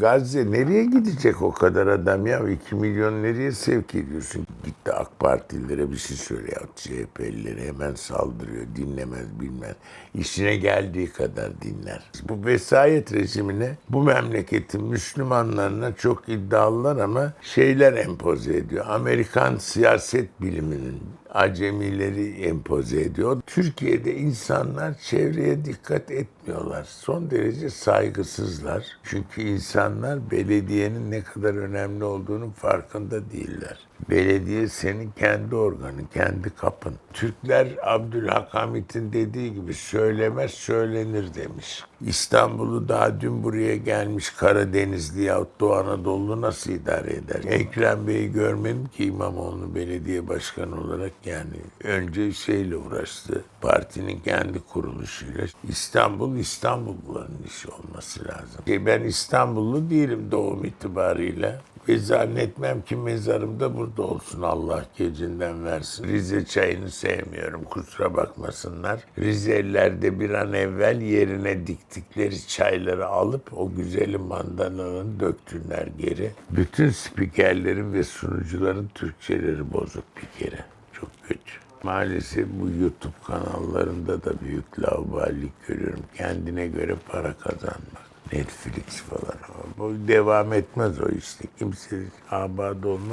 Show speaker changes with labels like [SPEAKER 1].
[SPEAKER 1] Gazze nereye gidecek o kadar adam ya? 2 milyon nereye sevk ediyorsun? Gitti AK Partililere bir şey söyle ya. CHP'lilere hemen saldırıyor. Dinlemez bilmez. İşine geldiği kadar dinler. Bu vesayet rejimine bu memleketin Müslümanlarına çok iddialılar ama şeyler empoze ediyor. Amerikan siyaset biliminin acemileri empoze ediyor. Türkiye'de insanlar çevreye dikkat etmiyorlar. Son derece saygısızlar. Çünkü insanlar belediyenin ne kadar önemli olduğunun farkında değiller. Belediye senin kendi organın, kendi kapın. Türkler Abdülhakamit'in dediği gibi söylemez söylenir demiş. İstanbul'u daha dün buraya gelmiş Karadenizli yahut Doğu Anadolu nasıl idare eder? Ekrem Bey'i görmedim ki İmamoğlu belediye başkanı olarak yani önce şeyle uğraştı. Partinin kendi kuruluşuyla. İstanbul İstanbulluların işi olması lazım. E ben İstanbullu değilim doğum itibarıyla. Ve zannetmem ki mezarım da burada olsun Allah gecinden versin. Rize çayını sevmiyorum kusura bakmasınlar. Rizeliler de bir an evvel yerine diktikleri çayları alıp o güzelim mandanalarını döktüler geri. Bütün spikerlerin ve sunucuların Türkçeleri bozuk bir kere. Çok kötü. Maalesef bu YouTube kanallarında da büyük laubalilik görüyorum. Kendine göre para kazanmak. Netflix falan. Bu devam etmez o işte. Kimse abad olmaz.